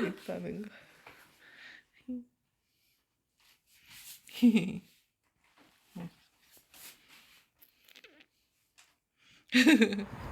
있다는 거.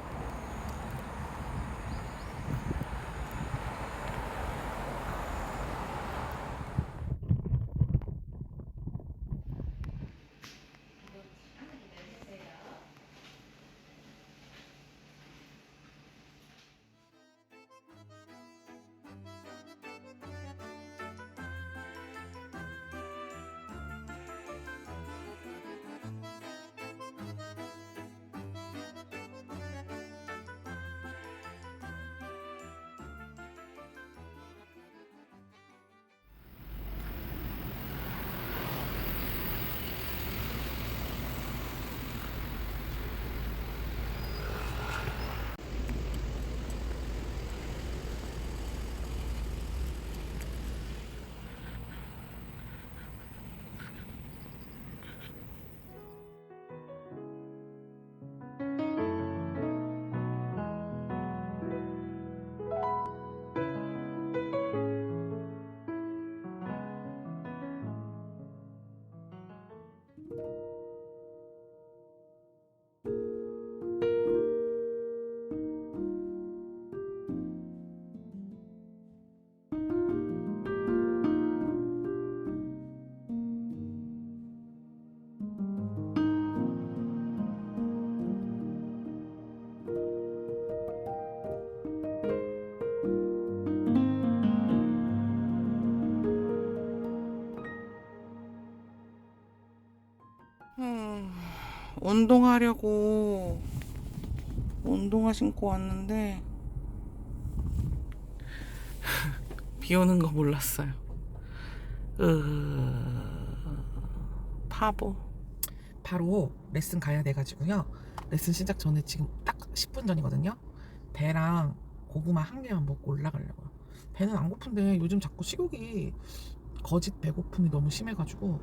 운동하려고 운동화 신고 왔는데 비 오는 거 몰랐어요. 으... 바보. 바로 레슨 가야 돼가지고요. 레슨 시작 전에 지금 딱 10분 전이거든요. 배랑 고구마 한 개만 먹고 올라가려고요. 배는 안 고픈데 요즘 자꾸 식욕이 거짓 배고픔이 너무 심해가지고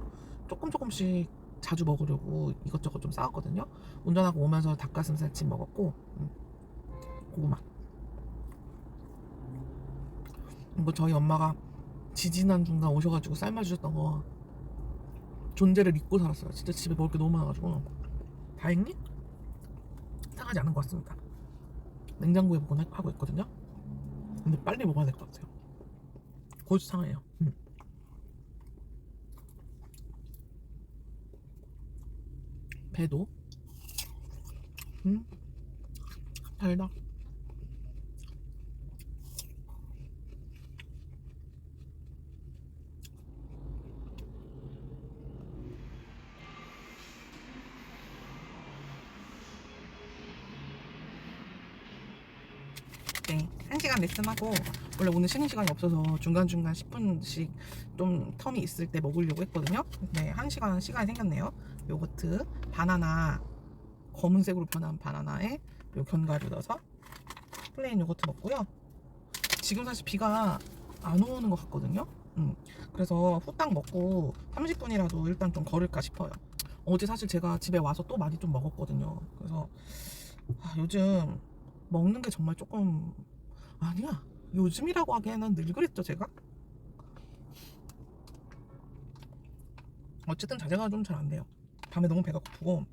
조금 조금씩 자주 먹으려고 이것저것 좀 싸웠거든요. 운전하고 오면서 닭가슴살찜 먹었고 음, 고구마. 이거 저희 엄마가 지지난 중간 오셔가지고 삶아주셨던 거 존재를 잊고 살았어요. 진짜 집에 먹을 게 너무 많아가지고 다행히 상하지 않은 것 같습니다. 냉장고에 보관하고 있거든요. 근데 빨리 먹어야 될 것 같아요. 곧 상해요. 음. 배도 음 달다. 네, 1시간 레슨하고 원래 오늘 쉬는 시간이 없어서 중간중간 10분씩 좀 텀이 있을 때 먹으려고 했거든요. 네, 1시간 시간이 생겼네요. 요거트, 바나나, 검은색으로 변한 바나나에 요 견과류 넣어서 플레인 요거트 먹고요. 지금 사실 비가 안 오는 것 같거든요. 음, 그래서 후딱 먹고 30분이라도 일단 좀 걸을까 싶어요. 어제 사실 제가 집에 와서 또 많이 좀 먹었거든요. 그래서 아, 요즘 먹는 게 정말 조금 아니야 요즘이라고 하기에는 늘 그랬죠 제가 어쨌든 자제가 좀 잘 안 돼요 밤에 너무 배가 고프고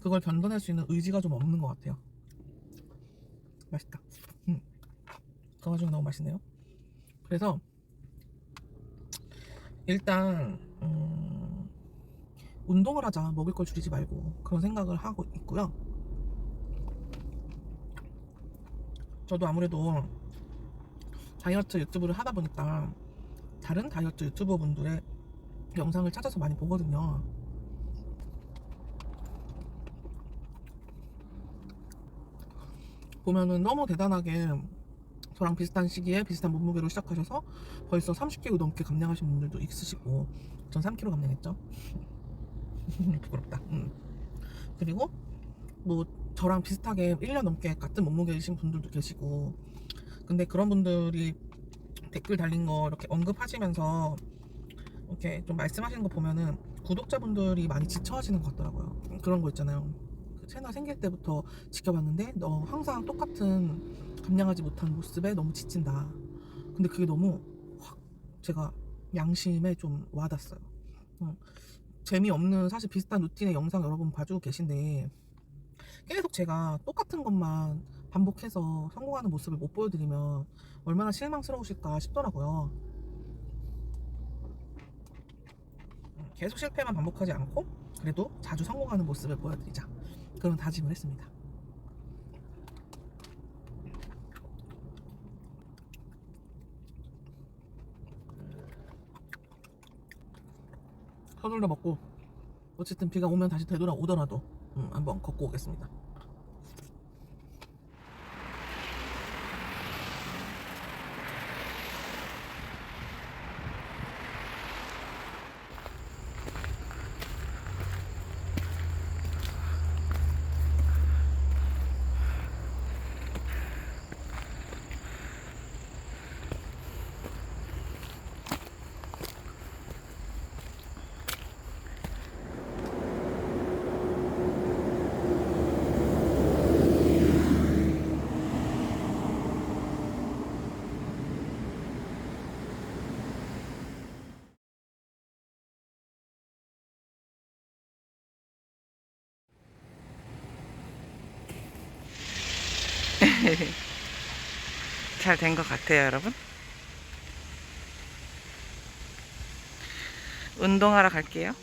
그걸 견뎌낼 수 있는 의지가 좀 없는 것 같아요. 맛있다. 음. 그 와중에 너무 맛있네요. 그래서 일단 음, 운동을 하자. 먹을 걸 줄이지 말고 그런 생각을 하고 있고요. 저도 아무래도 다이어트 유튜브를 하다 보니까 다른 다이어트 유튜버 분들의 영상을 찾아서 많이 보거든요. 보면은 너무 대단하게 저랑 비슷한 시기에 비슷한 몸무게로 시작하셔서 벌써 30kg 넘게 감량하신 분들도 있으시고 전 3kg 감량했죠. 부끄럽다. 음. 그리고 뭐 저랑 비슷하게 1년 넘게 같은 몸무게이신 분들도 계시고 근데 그런 분들이 댓글 달린 거 이렇게 언급하시면서 이렇게 좀 말씀하시는 거 보면은 구독자분들이 많이 지쳐하시는 것 같더라고요 그런 거 있잖아요 그 채널 생길 때부터 지켜봤는데 너 항상 똑같은 감량하지 못한 모습에 너무 지친다. 근데 그게 너무 확 제가 양심에 좀 와닿았어요. 음, 재미없는 사실 비슷한 루틴의 영상 여러분 봐주고 계신데 계속 제가 똑같은 것만 반복해서 성공하는 모습을 못 보여드리면 얼마나 실망스러우실까 싶더라고요. 음, 계속 실패만 반복하지 않고 그래도 자주 성공하는 모습을 보여드리자 그런 다짐을 했습니다. 서둘러 먹고 어쨌든 비가 오면 다시 되돌아오더라도 음, 한번 걷고 오겠습니다. 잘 된 것 같아요, 여러분. 운동하러 갈게요.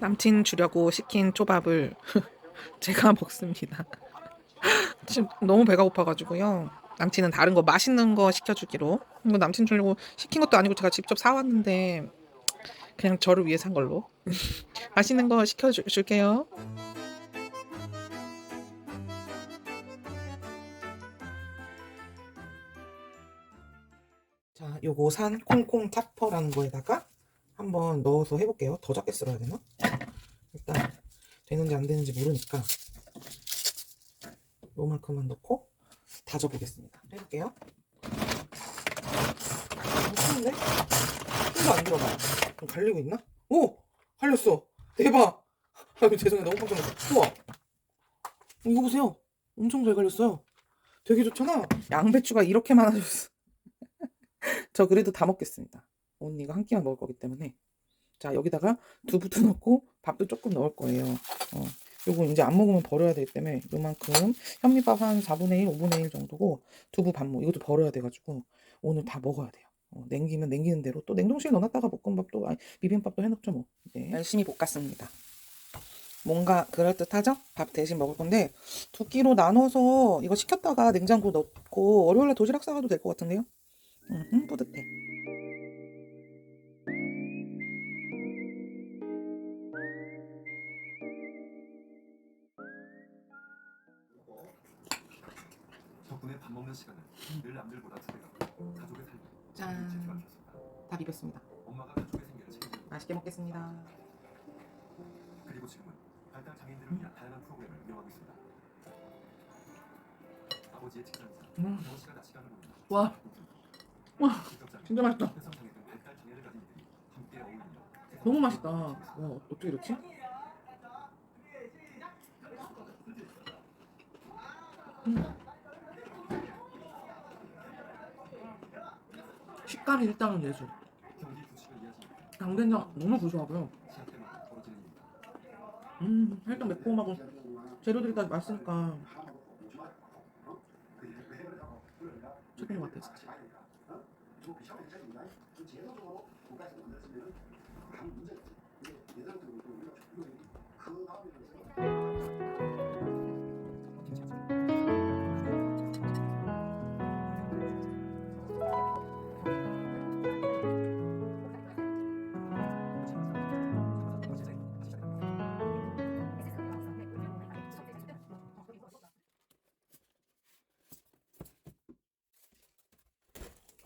남친 주려고 시킨 초밥을 제가 먹습니다. 지금 너무 배가 고파가지고요. 남친은 다른 거 맛있는 거 시켜주기로. 이거 남친 주려고 시킨 것도 아니고 제가 직접 사왔는데 그냥 저를 위해 산 걸로. 맛있는 거 시켜줄게요. 자, 요거 산 콩콩 타퍼라는 거에다가 한번 넣어서 해볼게요. 더 작게 썰어야 되나? 되는지 안 되는지 모르니까 요만큼만 넣고 다져보겠습니다. 해볼게요. 무서운데? 힘도 안 들어가. 좀 갈리고 있나? 오! 갈렸어. 대박! 아유, 죄송해요. 너무 깜짝 놀랐어. 우와! 이거 보세요. 엄청 잘 갈렸어요. 되게 좋잖아. 양배추가 이렇게 많아졌어. 저 그래도 다 먹겠습니다. 이거 한 끼만 먹을 거기 때문에. 자, 여기다가 두부도 넣고 밥도 조금 넣을 거예요. 어, 요거 이제 안 먹으면 버려야 되기 때문에 요만큼 현미밥 한 4분의 1, 5분의 1 정도고 두부 반모 이것도 버려야 돼가지고 오늘 다 먹어야 돼요. 어, 냉기면 냉기는 대로 또 냉동실에 넣어놨다가 볶음밥도 아니, 비빔밥도 해놓죠 뭐. 이제 열심히 볶았습니다. 뭔가 그럴듯하죠? 밥 대신 먹을 건데 두 끼로 나눠서 이거 시켰다가 냉장고 넣고 월요일에 도시락 싸가도 될 것 같은데요? 음, 뿌듯해. 밥 먹는 시간은 늘 남들보다 두 배가 가족의 삶에 짠. 지지를 않았습니다. 다 비볐습니다. 엄마가 가족의 생계를 책임지고 맛있게 먹겠습니다. 그리고 지금은 발달 장애인들을 위한 다양한 프로그램을 운영하고 있습니다. 아버지의 직장에서 음. 정 씨가 낮 시간을 보냅니다. 와. 와, 직접장애, 진짜 맛있다. 너무 맛있다. 와, 어떻게 이렇지? 음. 식감이 일단은 예술. 강된장 너무 구수하고요. 음, 살짝 매콤하고 재료들이 다 맛있으니까 최고인 것 같아 진짜.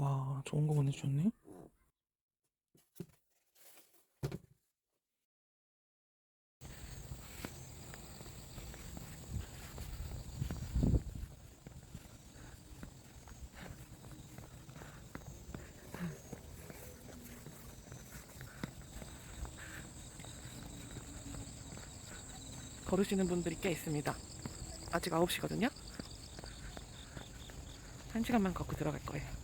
와, 좋은 거 보내주셨네. 걸으시는 분들이 꽤 있습니다. 아직 9시거든요. 한 시간만 걷고 들어갈 거예요.